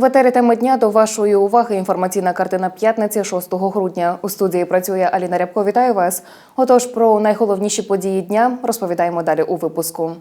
В етері теми дня до вашої уваги інформаційна картина п'ятниці 6 грудня. У студії працює Аліна Рябко. Вітаю вас. Отож, про найголовніші події дня розповідаємо далі у випуску.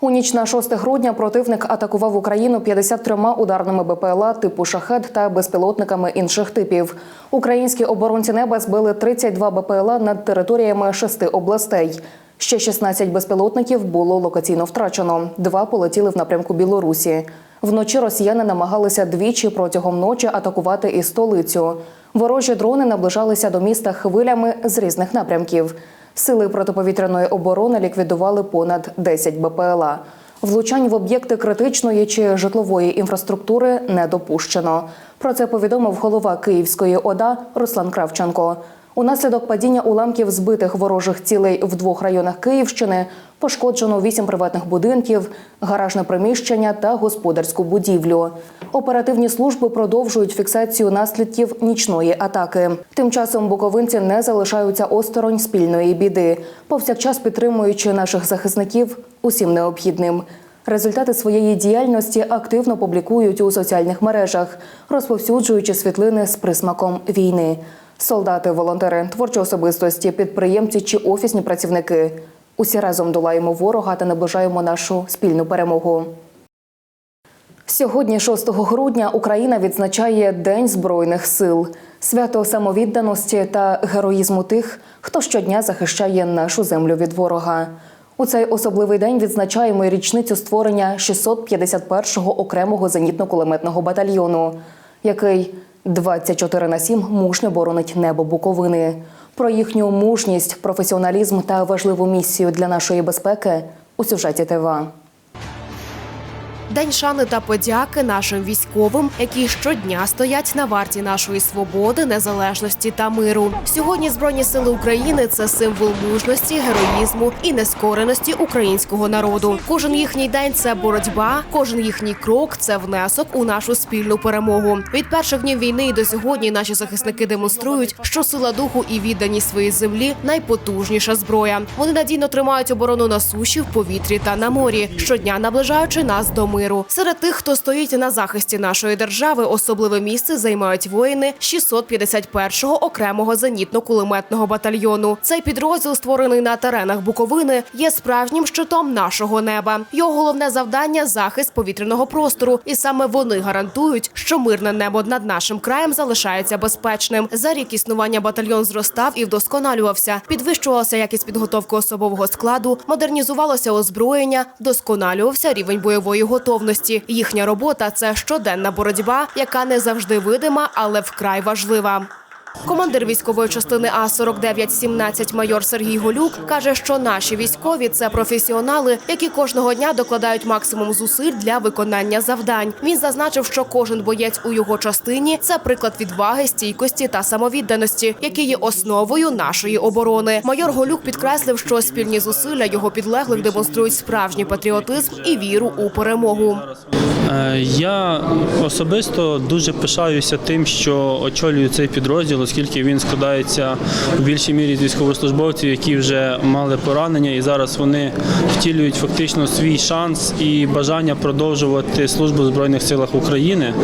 У ніч на 6 грудня противник атакував Україну 53 ударними БПЛА типу шахет та безпілотниками інших типів. Українські оборонці неба збили 32 БПЛА над територіями шести областей. Ще 16 безпілотників було локаційно втрачено. Два полетіли в напрямку Білорусі. Вночі росіяни намагалися двічі протягом ночі атакувати і столицю. Ворожі дрони наближалися до міста хвилями з різних напрямків. Сили протиповітряної оборони ліквідували понад 10 БПЛА. Влучань в об'єкти критичної чи житлової інфраструктури не допущено. Про це повідомив голова Київської ОДА Руслан Кравченко. Унаслідок падіння уламків збитих ворожих цілей в двох районах Київщини пошкоджено вісім приватних будинків, гаражне приміщення та господарську будівлю. Оперативні служби продовжують фіксацію наслідків нічної атаки. Тим часом буковинці не залишаються осторонь спільної біди, повсякчас підтримуючи наших захисників усім необхідним. Результати своєї діяльності активно публікують у соціальних мережах, розповсюджуючи світлини з присмаком війни. Солдати, волонтери, творчі особистості, підприємці чи офісні працівники. Усі разом долаємо ворога та наближаємо нашу спільну перемогу. Сьогодні, 6 грудня, Україна відзначає День Збройних сил, свято самовідданості та героїзму тих, хто щодня захищає нашу землю від ворога. У цей особливий день відзначаємо річницю створення 651-го окремого зенітно-кулеметного батальйону, який 24 на 7 мужньо боронить небо Буковини. Про їхню мужність, професіоналізм та важливу місію для нашої безпеки у сюжеті ТВА. День шани та подяки нашим військовим, які щодня стоять на варті нашої свободи, незалежності та миру. Сьогодні збройні сили України це символ мужності, героїзму і нескореності українського народу. Кожен їхній день це боротьба, кожен їхній крок це внесок у нашу спільну перемогу. Від перших днів війни і до сьогодні наші захисники демонструють, що сила духу і відданість своїй землі найпотужніша зброя. Вони надійно тримають оборону на суші, в повітрі та на морі, щодня наближаючи нас до миру. Серед тих, хто стоїть на захисті нашої держави, особливе місце займають воїни 651-го окремого зенітно-кулеметного батальйону. Цей підрозділ, створений на теренах Буковини, є справжнім щитом нашого неба. Його головне завдання захист повітряного простору, і саме вони гарантують, що мирне небо над нашим краєм залишається безпечним. За рік існування батальйон зростав і вдосконалювався. Підвищувалася якість підготовки особового складу, модернізувалося озброєння, вдосконалювався рівень бойової готовності. Їхня робота це щоденна боротьба, яка не завжди видима, але вкрай важлива. Командир військової частини А 4917 майор Сергій Голюк каже, що наші військові це професіонали, які кожного дня докладають максимум зусиль для виконання завдань. Він зазначив, що кожен боєць у його частині це приклад відваги, стійкості та самовідданості, які є основою нашої оборони. Майор Голюк підкреслив, що спільні зусилля його підлеглих демонструють справжній патріотизм і віру у перемогу. Е, Я особисто дуже пишаюся тим, що очолюю цей підрозділ, оскільки він складається в більшій мірі з військовослужбовців, які вже мали поранення, і зараз вони втілюють фактично свій шанс і бажання продовжувати службу в Збройних силах України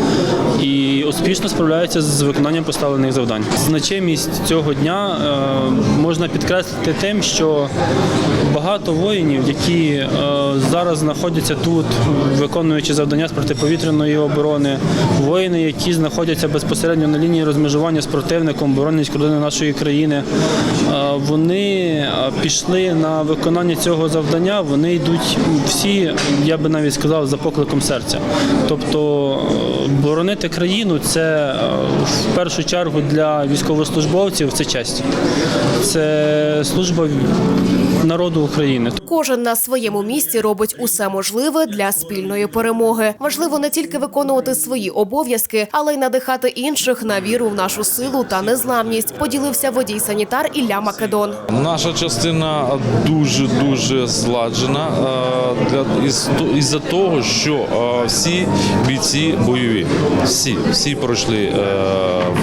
і успішно справляються з виконанням поставлених завдань. Значимість цього дня е, можна підкреслити тим, що багато воїнів, які е, зараз знаходяться тут, виконуючи завдання з протиповітряної оборони, воїни, які знаходяться безпосередньо на лінії розмежування з противником, боронять кордони нашої країни, е, вони е, пішли на виконання цього завдання. Вони йдуть всі, я би навіть сказав, за покликом серця. Тобто боронити країну це в першу чергу для військовослужбовців це честь, це служба народу України. Кожен на своєму місці робить усе можливе для спільної перемоги. Важливо не тільки виконувати свої обов'язки, але й надихати інших на віру в нашу силу та незламність. Поділився водій санітар Ілля Македон. Наша частина дуже дуже зладжена е, для із із-за того, що е, всі бійці бойові, всі всі пройшли е,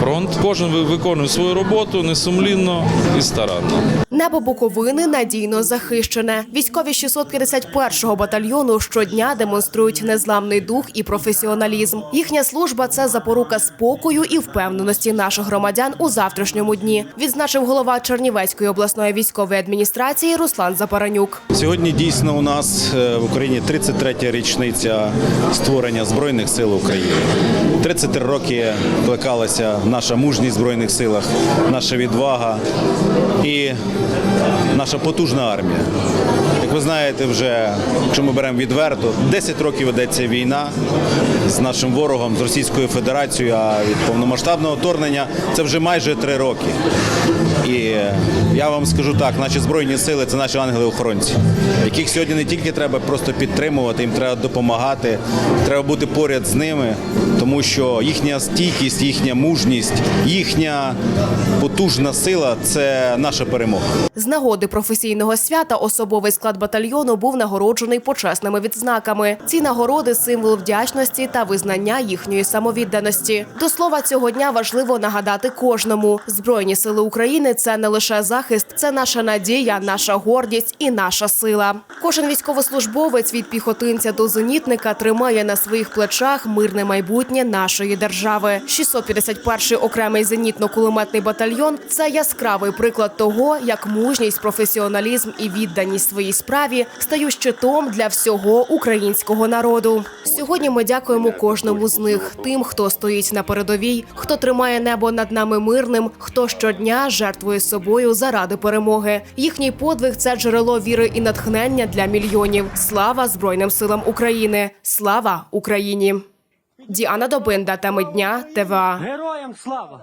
фронт. Кожен виконує свою роботу несумлінно і старанно. Небо Буковини надійно захищене. Військові 651-го батальйону щодня демонструють незламний дух і професіоналізм. Їхня служба це запорука спокою і впевненості наших громадян у завтрашньому дні. Відзначив голова Чернівецької обласної військової адміністрації Руслан Запаранюк. Сьогодні дійсно у нас е, в Україні 33-я річниця створення Збройних сил України. 33 роки плекалася наша мужність в Збройних силах, наша відвага і наша потужна армія. Як ви знаєте, вже якщо ми беремо відверто, 10 років ведеться війна з нашим ворогом, з Російською Федерацією, а від повномасштабного вторгнення це вже майже 3 роки. І я вам скажу так, наші збройні сили це наші ангели-охоронці, яких сьогодні не тільки треба просто підтримувати, їм треба допомагати, треба бути поряд з ними, тому що їхня стійкість, їхня мужність, їхня потужна сила це наша перемога. З нагоди професійного свята особовий склад батальйону був нагороджений почесними відзнаками. Ці нагороди символ вдячності та визнання їхньої самовідданості. До слова, цього дня важливо нагадати кожному: збройні сили України це не лише захист, це наша надія, наша гордість і наша сила. Кожен військовослужбовець від піхотинця до зенітника тримає на своїх плечах мирне майбутнє нашої держави. 651-й окремий зенітно-кулеметний батальйон це яскравий приклад того, як мужність, професіоналізм і відданість своїй справі стають щитом для всього українського народу. Сьогодні ми дякуємо кожному з них, тим, хто стоїть на передовій, хто тримає небо над нами мирним, хто щодня жертвує собою заради перемоги. Їхній подвиг це джерело віри і натхнення для мільйонів. Слава Збройним силам України! Слава Україні! Діана Добинда, теми дня, ТВА. Героям слава!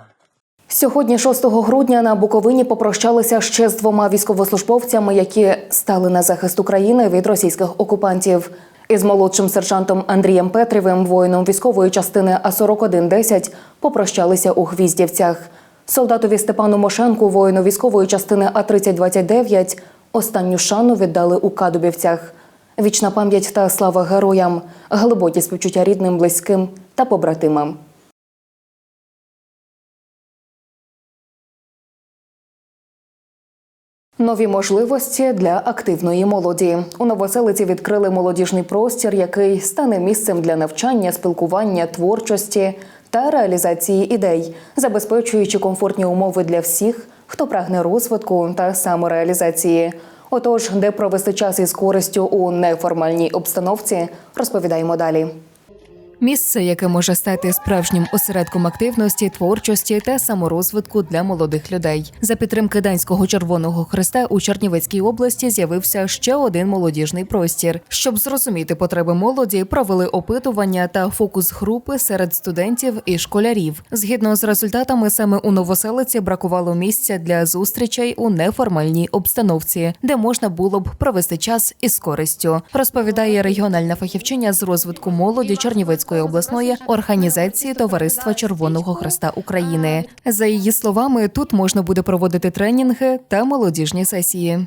Сьогодні, 6 грудня, на Буковині попрощалися ще з двома військовослужбовцями, які стали на захист України від російських окупантів. Із молодшим сержантом Андрієм Петрівим, воїном військової частини А4110, попрощалися у Гвіздівцях. Солдатові Степану Мошенку, воїну військової частини А3029, останню шану віддали у Кадубівцях. Вічна пам'ять та слава героям, глибокі співчуття рідним, близьким та побратимам. Нові можливості для активної молоді у Новоселиці відкрили молодіжний простір, який стане місцем для навчання, спілкування, творчості та реалізації ідей, забезпечуючи комфортні умови для всіх, хто прагне розвитку та самореалізації. Отож, де провести час із користю у неформальній обстановці, розповідаємо далі. Місце, яке може стати справжнім осередком активності, творчості та саморозвитку для молодих людей. За підтримки Данського Червоного Христа у Чернівецькій області з'явився ще один молодіжний простір. Щоб зрозуміти потреби молоді, провели опитування та фокус групи серед студентів і школярів. Згідно з результатами, саме у Новоселиці бракувало місця для зустрічей у неформальній обстановці, де можна було б провести час із користю. Розповідає регіональна фахівчиня з розвитку молоді Чернівецької обласної організації Товариства Червоного Хреста України. За її словами, тут можна буде проводити тренінги та молодіжні сесії.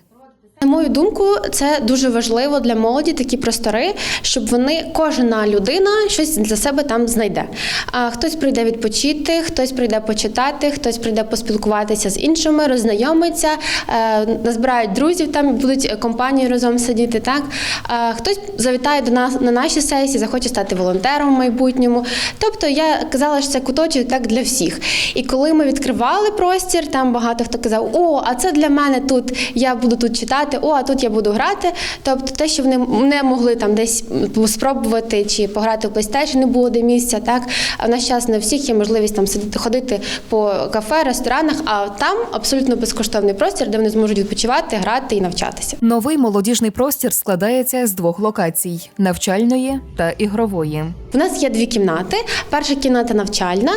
На мою думку, це дуже важливо для молоді такі простори, щоб вони кожна людина щось для себе там знайде. А хтось прийде відпочити, хтось прийде почитати, хтось прийде поспілкуватися з іншими, роззнайомиться, е, назбирають друзів, там будуть компанії разом сидіти. Так а хтось завітає до нас на наші сесії, захоче стати волонтером в майбутньому. Тобто я казала, що це куточок так для всіх. І коли ми відкривали простір, там багато хто казав: О, а це для мене тут. Я буду тут читати. О, а тут я буду грати. Тобто, те, що вони не могли там десь спробувати чи пограти в PlayStation, не було де місця. Так а в наш час на всіх є можливість там сидіти, ходити по кафе, ресторанах. А там абсолютно безкоштовний простір, де вони зможуть відпочивати, грати і навчатися. Новий молодіжний простір складається з двох локацій: навчальної та ігрової. У нас є дві кімнати. Перша кімната навчальна,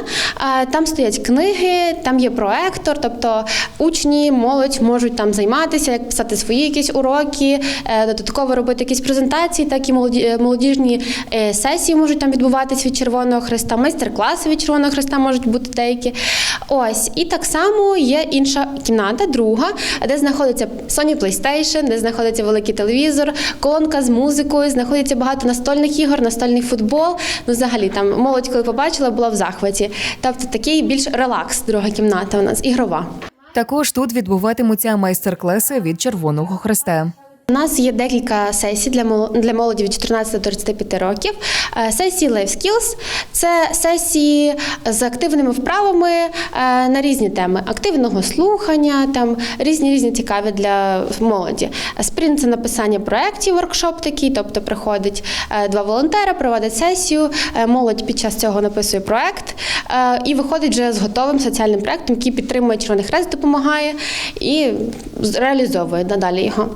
там стоять книги, там є проектор, тобто учні, молодь можуть там займатися, як писати свої якісь уроки, е, додатково робити якісь презентації, так і е, молодіжні е, сесії можуть там відбуватись від Червоного Христа, майстер-класи від Червоного Христа можуть бути деякі. Ось і так само є інша кімната, друга, де знаходиться Sony PlayStation, де знаходиться великий телевізор, колонка з музикою, знаходиться багато настольних ігор, настольний футбол. Ну, взагалі, там молодь, коли побачила, була в захваті. Тобто такий більш релакс, друга кімната у нас ігрова. Також тут відбуватимуться майстер-класи від Червоного Хреста. У нас є декілька сесій для мол- молоді від 14 до 35 років. Е, Сесії Life Skills – це сесії з активними вправами е, на різні теми активного слухання, там різні різні цікаві для молоді. Спринт це написання проєктів, воркшоп такий, тобто приходить е, два волонтери, проводять сесію. Молодь під час цього написує проєкт і виходить вже з готовим соціальним проєктом, який підтримує Червоний Хрест, допомагає і реалізовує надалі його.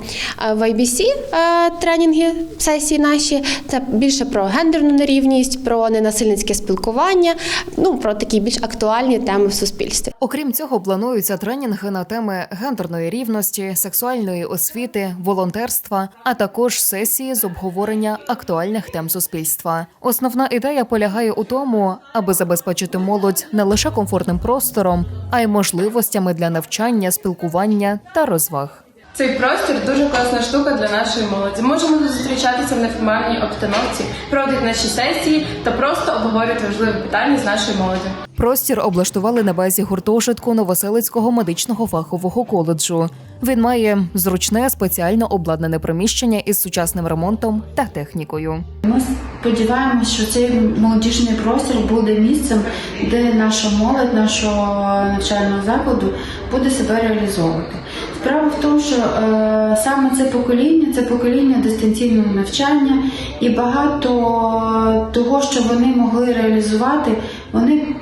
В IBC е, тренінги сесії наші це більше про гендерну нерівність, про ненасильницьке спілкування, ну про такі більш актуальні теми в суспільстві. Окрім цього, плануються тренінги на теми гендерної рівності, сексуальної освіти, волонтерства, а також сесії з обговорення актуальних тем суспільства. Основна ідея полягає у тому, аби забезпечити молодь не лише комфортним простором, а й можливостями для навчання, спілкування та розваг. Цей простір дуже класна штука для нашої молоді. Можемо зустрічатися в неформальній обстановці, проводити наші сесії та просто обговорювати важливі питання з нашою молоддю. Простір облаштували на базі гуртожитку Новоселицького медичного фахового коледжу. Він має зручне спеціально обладнане приміщення із сучасним ремонтом та технікою. Ми сподіваємося, що цей молодіжний простір буде місцем, де наша молодь нашого навчального закладу буде себе реалізовувати. Справа в тому, що е, саме це покоління це покоління дистанційного навчання, і багато того, що вони могли реалізувати, вони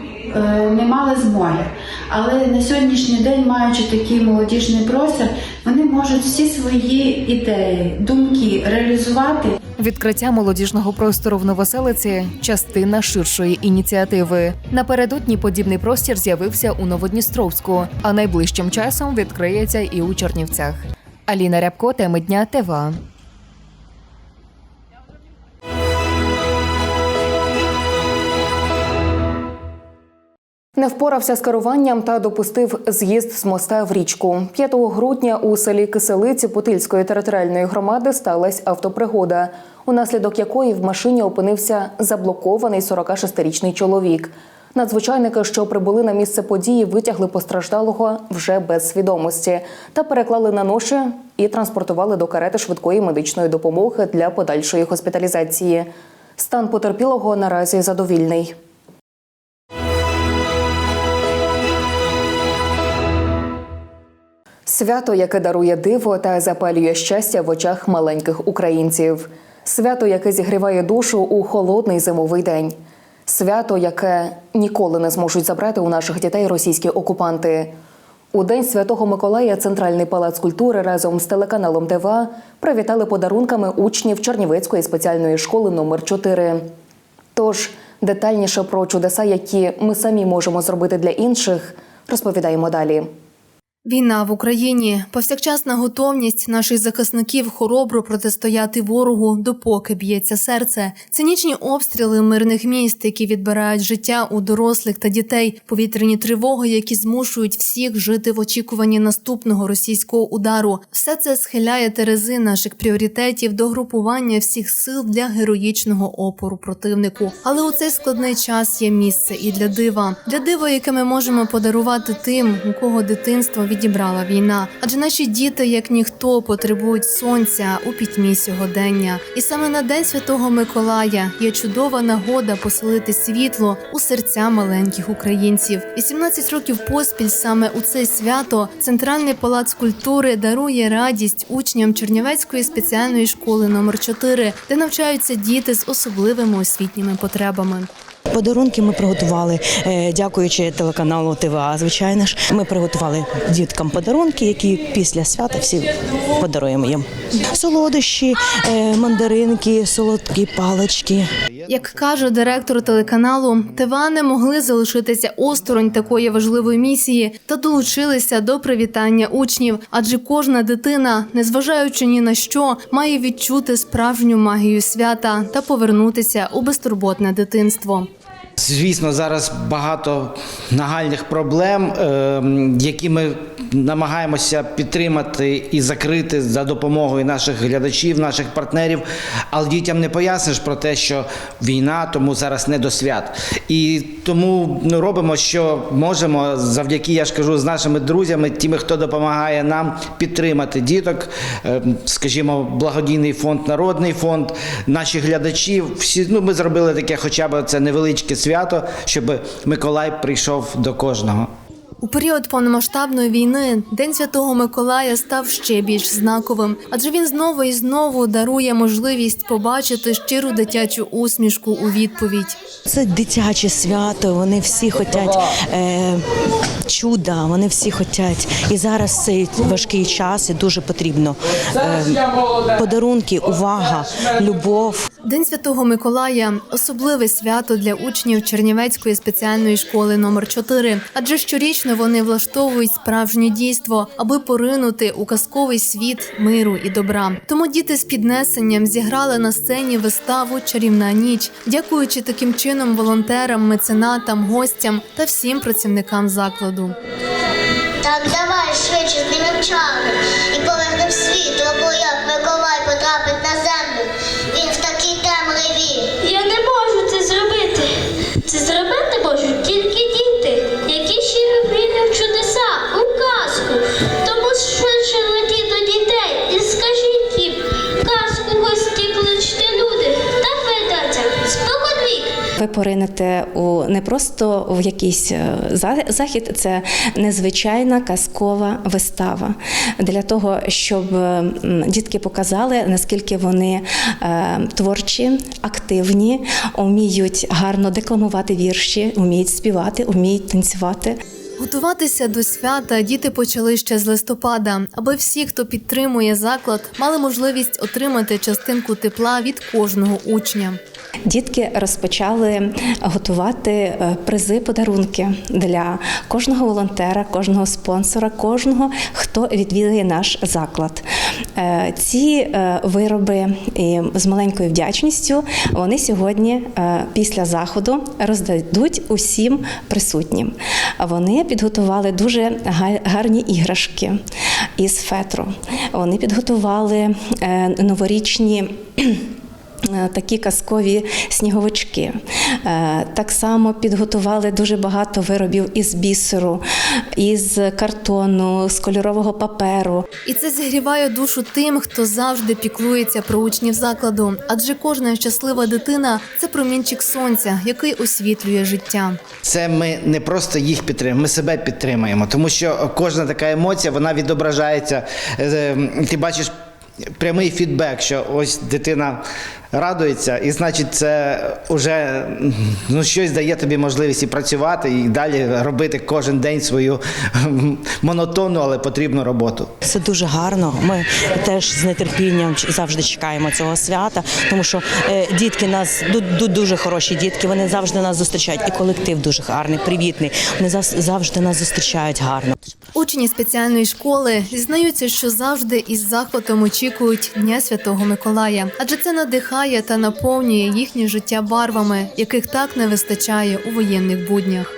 не мали змоги. Але на сьогоднішній день, маючи такий молодіжний простір, вони можуть всі свої ідеї, думки реалізувати Відкриття молодіжного простору в Новоселиці частина ширшої ініціативи. Напередодні подібний простір з'явився у Новодністровську, а найближчим часом відкриється і у Чернівцях. Аліна Рябко, теми дня ТВА. Не впорався з керуванням та допустив з'їзд з моста в річку. 5 грудня у селі Киселиці Путильської територіальної громади сталася автопригода, унаслідок якої в машині опинився заблокований 46-річний чоловік. Надзвичайники, що прибули на місце події, витягли постраждалого вже без свідомості та переклали на ноші і транспортували до карети швидкої медичної допомоги для подальшої госпіталізації. Стан потерпілого наразі задовільний. Свято, яке дарує диво та запалює щастя в очах маленьких українців. Свято, яке зігріває душу у холодний зимовий день. Свято, яке ніколи не зможуть забрати у наших дітей російські окупанти. У день Святого Миколая Центральний палац культури разом з телеканалом ТВА привітали подарунками учнів Чернівецької спеціальної школи номер 4 Тож детальніше про чудеса, які ми самі можемо зробити для інших, розповідаємо далі. Війна в Україні, повсякчасна готовність наших захисників хоробро протистояти ворогу, допоки б'ється серце, цинічні обстріли мирних міст, які відбирають життя у дорослих та дітей, повітряні тривоги, які змушують всіх жити в очікуванні наступного російського удару. Все це схиляє терези наших пріоритетів до групування всіх сил для героїчного опору противнику. Але у цей складний час є місце і для дива, для дива, яке ми можемо подарувати тим, у кого дитинство відібрала війна. Адже наші діти, як ніхто, потребують сонця у пітьмі сьогодення. І саме на день святого Миколая є чудова нагода поселити світло у серця маленьких українців. 18 років поспіль саме у це свято Центральний палац культури дарує радість учням Чернівецької спеціальної школи номер 4 де навчаються діти з особливими освітніми потребами. Подарунки ми приготували, е, дякуючи телеканалу ТВА. Звичайно ж, ми приготували діткам подарунки, які після свята всі подаруємо їм. Солодощі, е, мандаринки, солодкі палички. Як каже директор телеканалу, ТВА не могли залишитися осторонь такої важливої місії та долучилися до привітання учнів. Адже кожна дитина, незважаючи ні на що, має відчути справжню магію свята та повернутися у безтурботне дитинство. Звісно, зараз багато нагальних проблем, е, які ми намагаємося підтримати і закрити за допомогою наших глядачів, наших партнерів. Але дітям не поясниш про те, що війна, тому зараз не до свят. І тому ну, робимо, що можемо завдяки, я ж кажу, з нашими друзями, тими, хто допомагає нам підтримати діток, е, скажімо, благодійний фонд, народний фонд, наші глядачі. Всі ну ми зробили таке, хоча б це невеличке свято, щоб Миколай прийшов до кожного. У період повномасштабної війни День Святого Миколая став ще більш знаковим, адже він знову і знову дарує можливість побачити щиру дитячу усмішку у відповідь. Це дитяче свято. Вони всі хочуть е, чуда, вони всі хочуть. І зараз цей важкий час і дуже потрібно е, подарунки, увага, любов. День Святого Миколая особливе свято для учнів Чернівецької спеціальної школи номер 4 адже щорічно вони влаштовують справжнє дійство, аби поринути у казковий світ миру і добра. Тому діти з піднесенням зіграли на сцені виставу Чарівна ніч, дякуючи таким чином волонтерам, меценатам, гостям та всім працівникам закладу. Так давай швидше поринете у не просто в якийсь е, захід, це незвичайна казкова вистава для того, щоб е, дітки показали, наскільки вони е, творчі, активні, вміють гарно декламувати вірші, вміють співати, вміють танцювати. Готуватися до свята діти почали ще з листопада, аби всі, хто підтримує заклад, мали можливість отримати частинку тепла від кожного учня. Дітки розпочали готувати е, призи, подарунки для кожного волонтера, кожного спонсора, кожного, хто відвідує наш заклад. Е, Ці е, вироби з маленькою вдячністю вони сьогодні після заходу роздадуть усім присутнім. Вони підготували дуже гарні іграшки із фетру. Вони підготували новорічні. Е, Такі казкові сніговички. Е, Так само підготували дуже багато виробів із бісеру, із картону, з кольорового паперу. І це зігріває душу тим, хто завжди піклується про учнів закладу, адже кожна щаслива дитина це промінчик сонця, який освітлює життя. Це ми не просто їх підтримуємо, ми себе підтримуємо, тому що кожна така емоція вона відображається. е, Ти бачиш прямий фідбек, що ось дитина радується, і значить, це вже ну, щось дає тобі можливість і працювати, і далі робити кожен день свою монотонну, але потрібну роботу. Це дуже гарно. Ми теж з нетерпінням завжди чекаємо цього свята, тому що е, дітки нас ду- ду- дуже хороші дітки. Вони завжди нас зустрічають. І колектив дуже гарний, привітний. Вони зав- завжди нас зустрічають гарно. Учні спеціальної школи зізнаються, що завжди із захватом очікують Дня Святого Миколая, адже це надихає та наповнює їхнє життя барвами, яких так не вистачає у воєнних буднях.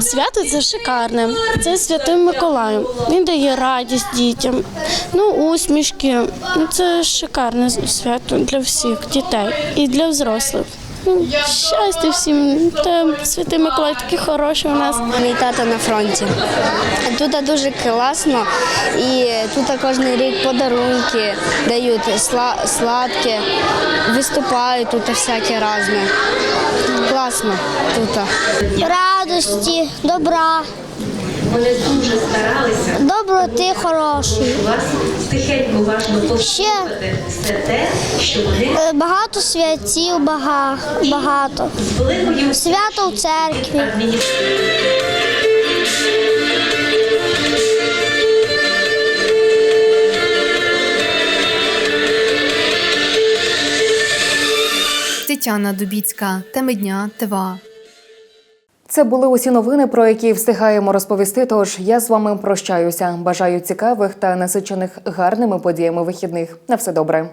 Свято це шикарне. Це святий Миколай. Він дає радість дітям, ну усмішки. Ну, Це шикарне свято для всіх дітей і для взрослих. Щастя всім. Та святий Миколай такий хороший у нас. Мій тато на фронті. Тут дуже класно, і тут кожен рік подарунки дають сла- сладкі, виступають тут всяке різні. Класно тут. Радості, добра. Вони дуже старалися. Доброти хорошої. Вас тихенько уважно Ще все те, що вони е, багато святів, бага- багато. великою Свято в церкві. Тетяна Дубіцька, теми дня ТВА. Це були усі новини, про які встигаємо розповісти. Тож я з вами прощаюся. Бажаю цікавих та насичених гарними подіями вихідних. На все добре.